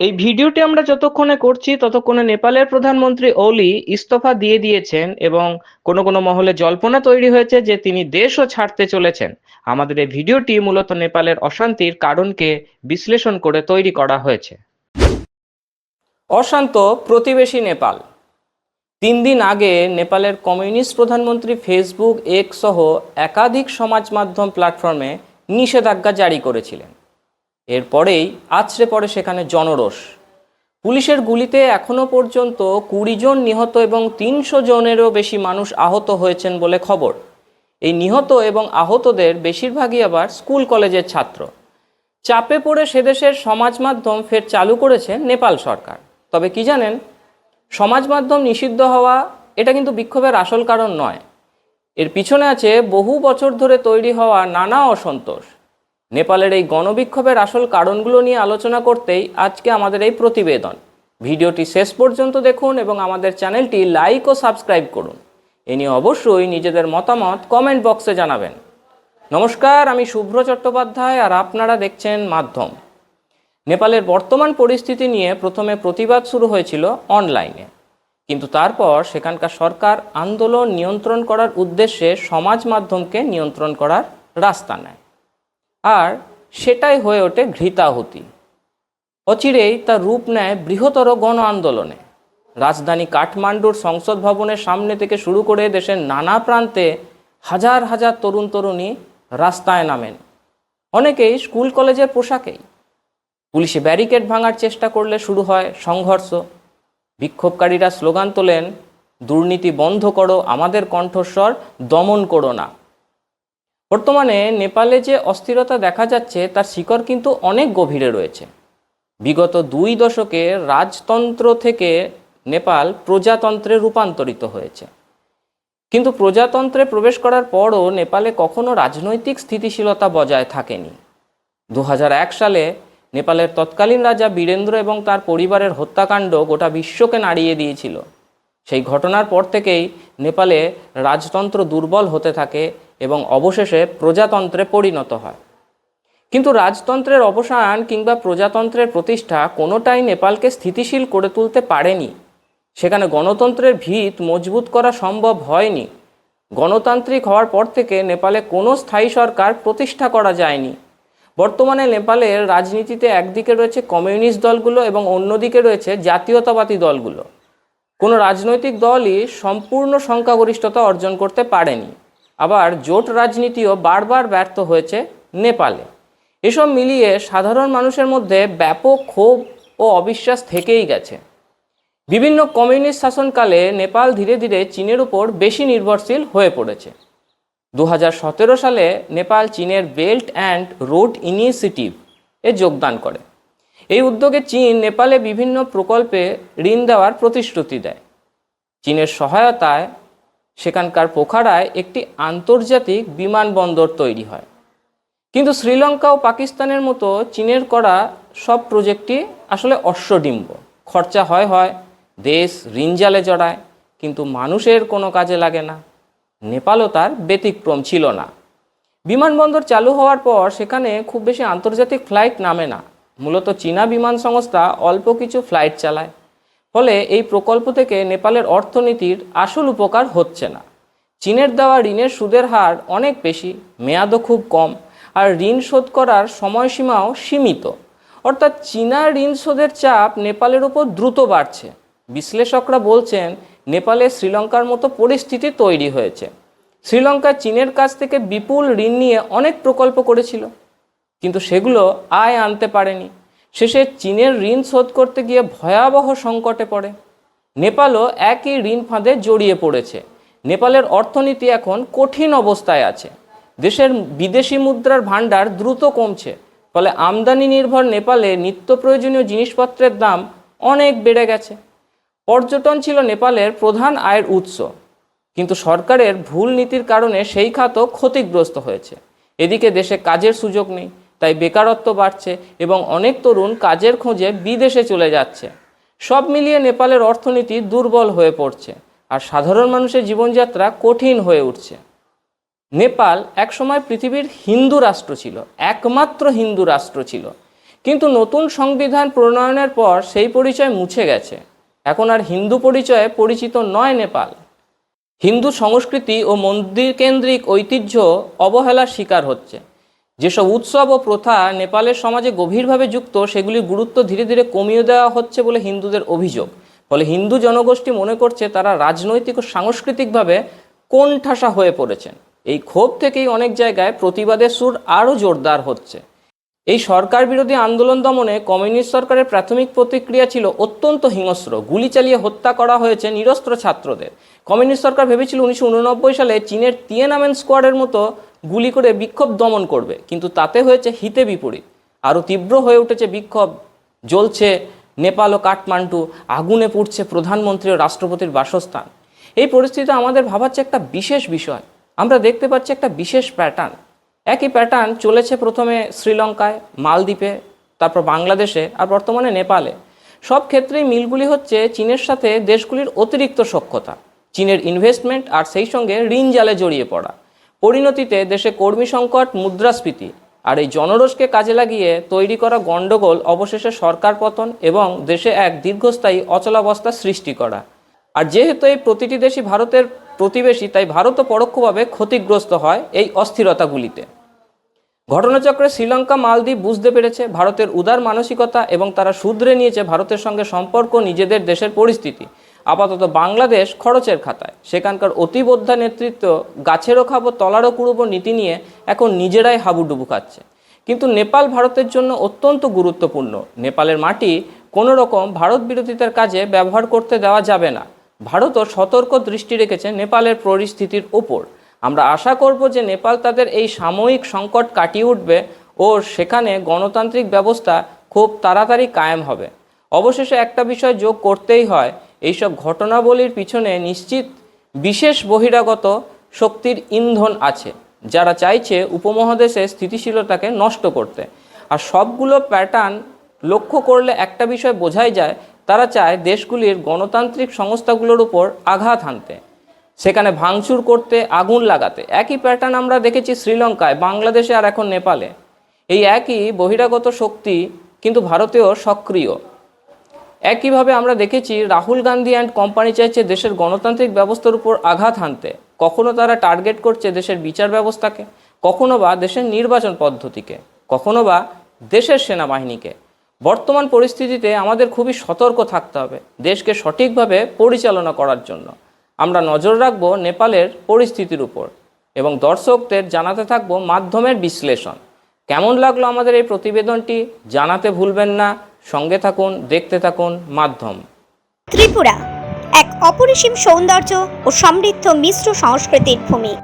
এই ভিডিওটি আমরা যতক্ষণে করছি, ততক্ষণে নেপালের প্রধানমন্ত্রী ওলি ইস্তফা দিয়ে দিয়েছেন এবং কোনো কোনো মহলে জল্পনা তৈরি হয়েছে যে তিনি দেশও ছাড়তে চলেছেন। আমাদের এই ভিডিওটি মূলত নেপালের অশান্তির কারণকে বিশ্লেষণ করে তৈরি করা হয়েছে। অশান্ত প্রতিবেশী নেপাল। তিন দিন আগে নেপালের কমিউনিস্ট প্রধানমন্ত্রী ফেসবুক এক সহ একাধিক সমাজ মাধ্যম প্ল্যাটফর্মে নিষেধাজ্ঞা জারি করেছিলেন। এরপরেই আছড়ে পড়ে সেখানে জনরোষ। পুলিশের গুলিতে এখনও পর্যন্ত কুড়ি জন নিহত এবং তিনশো জনেরও বেশি মানুষ আহত হয়েছেন বলে খবর। এই নিহত এবং আহতদের বেশিরভাগই আবার স্কুল কলেজের ছাত্র। চাপে পড়ে সেদেশের সমাজ মাধ্যম ফের চালু করেছে নেপাল সরকার। তবে কি জানেন? সমাজ মাধ্যম নিষিদ্ধ হওয়া এটা কিন্তু বিক্ষোভের আসল কারণ নয়। এর পিছনে আছে বহু বছর ধরে তৈরি হওয়া নানা অসন্তোষ। নেপালের এই গণবিক্ষোভের আসল কারণগুলো নিয়ে আলোচনা করতেই আজকে আমাদের এই প্রতিবেদন। ভিডিওটি শেষ পর্যন্ত দেখুন এবং আমাদের চ্যানেলটি লাইক ও সাবস্ক্রাইব করুন। এ নিয়ে অবশ্যই নিজেদের মতামত কমেন্ট বক্সে জানাবেন। নমস্কার, আমি শুভ্র চট্টোপাধ্যায় আর আপনারা দেখছেন মাধ্যম। নেপালের বর্তমান পরিস্থিতি নিয়ে প্রথমে প্রতিবাদ শুরু হয়েছিল অনলাইনে। কিন্তু তারপর সেখানকার সরকার আন্দোলন নিয়ন্ত্রণ করার উদ্দেশ্যে সমাজ মাধ্যমকে নিয়ন্ত্রণ করার রাস্তা নেয়। আর সেটাই হয়ে ওঠে ঘৃতাহুতি। অচিরেই তার রূপ নেয় বৃহত্তর গণ আন্দোলনে। রাজধানী কাঠমান্ডুর সংসদ ভবনের সামনে থেকে শুরু করে দেশের নানা প্রান্তে হাজার হাজার তরুণ তরুণী রাস্তায় নামেন। অনেকেই স্কুল কলেজের পোশাকেই। পুলিশে ব্যারিকেড ভাঙার চেষ্টা করলে শুরু হয় সংঘর্ষ। বিক্ষোভকারীরা স্লোগান তোলেন, দুর্নীতি বন্ধ করো, আমাদের কণ্ঠস্বর দমন করো না। বর্তমানে নেপালে যে অস্থিরতা দেখা যাচ্ছে, তার শিকড় কিন্তু অনেক গভীরে রয়েছে। বিগত দুই দশকে রাজতন্ত্র থেকে নেপাল প্রজাতন্ত্রে রূপান্তরিত হয়েছে। কিন্তু প্রজাতন্ত্রে প্রবেশ করার পরও নেপালে কখনো রাজনৈতিক স্থিতিশীলতা বজায় থাকেনি। দু হাজার এক সালে নেপালের তৎকালীন রাজা বীরেন্দ্র এবং তার পরিবারের হত্যাকাণ্ড গোটা বিশ্বকে নাড়িয়ে দিয়েছিল। সেই ঘটনার পর থেকেই নেপালে রাজতন্ত্র দুর্বল হতে থাকে এবং অবশেষে প্রজাতন্ত্রে পরিণত হয়। কিন্তু রাজতন্ত্রের অবসান কিংবা প্রজাতন্ত্রের প্রতিষ্ঠা কোনোটাই নেপালকে স্থিতিশীল করে তুলতে পারেনি। সেখানে গণতন্ত্রের ভিত মজবুত করা সম্ভব হয়নি। গণতান্ত্রিক হওয়ার পর থেকে নেপালে কোনো স্থায়ী সরকার প্রতিষ্ঠা করা যায়নি। বর্তমানে নেপালের রাজনীতিতে একদিকে রয়েছে কমিউনিস্ট দলগুলো এবং অন্যদিকে রয়েছে জাতীয়তাবাদী দলগুলো। কোনো রাজনৈতিক দলই সম্পূর্ণ সংখ্যাগরিষ্ঠতা অর্জন করতে পারেনি। আবার জোট রাজনীতিও বারবার ব্যর্থ হয়েছে নেপালে। এসব মিলিয়ে সাধারণ মানুষের মধ্যে ব্যাপক ক্ষোভ ও অবিশ্বাস থেকেই গেছে। বিভিন্ন কমিউনিস্ট শাসনকালে নেপাল ধীরে ধীরে চীনের উপর বেশি নির্ভরশীল হয়ে পড়েছে। দু হাজার সতেরো সালে নেপাল চীনের বেল্ট অ্যান্ড রোড ইনিশিয়েটিভ এ যোগদান করে। এই উদ্যোগে চীন নেপালে বিভিন্ন প্রকল্পে ঋণ দেওয়ার প্রতিশ্রুতি দেয়। চীনের সহায়তায় সেখানকার পোখারায় একটি আন্তর্জাতিক বিমানবন্দর তৈরি হয়। কিন্তু শ্রীলঙ্কা ও পাকিস্তানের মতো চীনের করা সব প্রজেক্টই আসলে অশ্বডিম্ব। খরচা হয় হয়, দেশ ঋণজালে জড়ায়, কিন্তু মানুষের কোনো কাজে লাগে না। নেপালও তার ব্যতিক্রম ছিল না। বিমানবন্দর চালু হওয়ার পর সেখানে খুব বেশি আন্তর্জাতিক ফ্লাইট নামে না। মূলত চীনা বিমান সংস্থা অল্প কিছু ফ্লাইট চালায়। ফলে এই প্রকল্প থেকে নেপালের অর্থনীতির আসল উপকার হচ্ছে না। চীনের দেওয়া ঋণের সুদের হার অনেক বেশি, মেয়াদও খুব কম, আর ঋণ শোধ করার সময়সীমাও সীমিত। অর্থাৎ চীনা ঋণ শোধের চাপ নেপালের ওপর দ্রুত বাড়ছে। বিশ্লেষকরা বলছেন, নেপালে শ্রীলঙ্কার মতো পরিস্থিতি তৈরি হয়েছে। শ্রীলঙ্কা চীনের কাছ থেকে বিপুল ঋণ নিয়ে অনেক প্রকল্প করেছিল, কিন্তু সেগুলো আয় আনতে পারেনি। শেষে চীনের ঋণ শোধ করতে গিয়ে ভয়াবহ সংকটে পড়ে। নেপালও একই ঋণ ফাঁদে জড়িয়ে পড়েছে। নেপালের অর্থনীতি এখন কঠিন অবস্থায় আছে। দেশের বিদেশি মুদ্রার ভাণ্ডার দ্রুত কমছে, ফলে আমদানি নির্ভর নেপালে নিত্য প্রয়োজনীয় জিনিসপত্রের দাম অনেক বেড়ে গেছে। পর্যটন ছিল নেপালের প্রধান আয়ের উৎস, কিন্তু সরকারের ভুল নীতির কারণে সেই খাতও ক্ষতিগ্রস্ত হয়েছে। এদিকে দেশে কাজের সুযোগ নেই তাই বেকারত্ব বাড়ছে এবং অনেক তরুণ কাজের খোঁজে বিদেশে চলে যাচ্ছে। সব মিলিয়ে নেপালের অর্থনীতি দুর্বল হয়ে পড়ছে আর সাধারণ মানুষের জীবনযাত্রা কঠিন হয়ে উঠছে। নেপাল একসময় পৃথিবীর হিন্দু রাষ্ট্র ছিল, একমাত্র হিন্দু রাষ্ট্র ছিল। কিন্তু নতুন সংবিধান প্রণয়নের পর সেই পরিচয় মুছে গেছে। এখন আর হিন্দু পরিচয়ে পরিচিত নয় নেপাল। হিন্দু সংস্কৃতি ও মন্দির কেন্দ্রিক ঐতিহ্য অবহেলার শিকার হচ্ছে। যেসব উৎসব ও প্রথা নেপালের সমাজে গভীরভাবে যুক্ত, সেগুলির গুরুত্ব ধীরে ধীরে কমিয়ে দেওয়া হচ্ছে বলে হিন্দুদের অভিযোগ। ফলে হিন্দু জনগোষ্ঠী মনে করছে তারা রাজনৈতিক ও সাংস্কৃতিকভাবে কোণঠাসা হয়ে পড়েছেন। এই ক্ষোভ থেকেই অনেক জায়গায় প্রতিবাদের সুর আরও জোরদার হচ্ছে। এই সরকার বিরোধী আন্দোলন দমনে কমিউনিস্ট সরকারের প্রাথমিক প্রতিক্রিয়া ছিল অত্যন্ত হিংস্র। গুলি চালিয়ে হত্যা করা হয়েছে নিরস্ত্র ছাত্রদের। কমিউনিস্ট সরকার ভেবেছিল উনিশশো উননব্বই সালে চীনের তিয়েনামেন স্কোয়াডের মতো গুলি করে বিক্ষোভ দমন করবে। কিন্তু তাতে হয়েছে হিতে বিপরীত। আরও তীব্র হয়ে উঠেছে বিক্ষোভ। জ্বলছে নেপাল ও কাঠমান্ডু। আগুনে পুড়ছে প্রধানমন্ত্রী ও রাষ্ট্রপতির বাসস্থান। এই পরিস্থিতিতে আমাদের ভাবাচ্ছে একটা বিশেষ বিষয়। আমরা দেখতে পাচ্ছি একটা বিশেষ প্যাটার্ন একই প্যাটার্ন চলেছে প্রথমে শ্রীলঙ্কায়, মালদ্বীপে, তারপর বাংলাদেশে আর বর্তমানে নেপালে। সব ক্ষেত্রেই মিলগুলি হচ্ছে চীনের সাথে দেশগুলির অতিরিক্ত সক্ষতা। চীনের ইনভেস্টমেন্ট আর সেই সঙ্গে ঋণ জালে জড়িয়ে পড়া। পরিণতিতে দেশে কর্মী সংকট, মুদ্রাস্ফীতি আর এই জনরোষকে কাজে লাগিয়ে তৈরি করা গণ্ডগোল অবশেষে সরকার পতন এবং দেশে এক দীর্ঘস্থায়ী অচলাবস্থা সৃষ্টি করা। আর যেহেতু এই প্রতিটি দেশই ভারতের প্রতিবেশী, তাই ভারতও পরোক্ষভাবে ক্ষতিগ্রস্ত হয় এই অস্থিরতাগুলিতে। ঘটনাচক্রে শ্রীলঙ্কা, মালদ্বীপ বুঝতে পেরেছে ভারতের উদার মানসিকতা এবং তারা শুধরে নিয়েছে ভারতের সঙ্গে সম্পর্ক, নিজেদের দেশের পরিস্থিতি। আপাতত বাংলাদেশ খরচের খাতায়। সেখানকার অতিবোদ্ধা নেতৃত্ব গাছেরও খাব, তলারও কুড়বো নীতি নিয়ে এখন নিজেরাই হাবুডুবু খাচ্ছে। কিন্তু নেপাল ভারতের জন্য অত্যন্ত গুরুত্বপূর্ণ। নেপালের মাটি কোনো রকম ভারত বিরোধিতার কাজে ব্যবহার করতে দেওয়া যাবে না। ভারতও সতর্ক দৃষ্টি রেখেছে নেপালের পরিস্থিতির ওপর। আমরা আশা করব যে নেপাল তাদের এই সাময়িক সংকট কাটিয়ে উঠবে ও সেখানে গণতান্ত্রিক ব্যবস্থা খুব তাড়াতাড়ি কায়েম হবে। অবশেষে একটা বিষয় যোগ করতেই হয় এইসব ঘটনাবলীর পিছনে নিশ্চিত বিশেষ বহিরাগত শক্তির ইন্ধন আছে, যারা চাইছে উপমহাদেশে স্থিতিশীলতাকে নষ্ট করতে। আর সবগুলো প্যাটার্ন লক্ষ্য করলে একটা বিষয় বোঝাই যায়, তারা চায় দেশগুলির গণতান্ত্রিক সংস্থাগুলোর উপর আঘাত হানতে। সেখানে ভাঙচুর করতে, আগুন লাগাতে। একই প্যাটার্ন আমরা দেখেছি শ্রীলঙ্কায়, বাংলাদেশে আর এখন নেপালে। এই একই বহিরাগত শক্তি কিন্তু ভারতেও সক্রিয়। একইভাবে আমরা দেখেছি রাহুল গান্ধী অ্যান্ড কোম্পানি চাইছে দেশের গণতান্ত্রিক ব্যবস্থার উপর আঘাত হানতে। কখনো তারা টার্গেট করছে দেশের বিচার ব্যবস্থাকে, কখনো বা দেশের নির্বাচন পদ্ধতিকে, কখনো বা দেশের সেনাবাহিনীকে। বর্তমান পরিস্থিতিতে আমাদের খুবই সতর্ক থাকতে হবে দেশকে সঠিকভাবে পরিচালনা করার জন্য। আমরা নজর রাখব নেপালের পরিস্থিতির উপর এবং দর্শকদের জানাতে থাকব মাধ্যমের বিশ্লেষণ। কেমন লাগল আমাদের এই প্রতিবেদনটি জানাতে ভুলবেন না। সঙ্গে থাকুন দেখতে থাকুন মাধ্যম। ত্রিপুরা এক অপরিসীম সৌন্দর্য ও সমৃদ্ধ মিশ্র সংস্কৃতির ভূমি।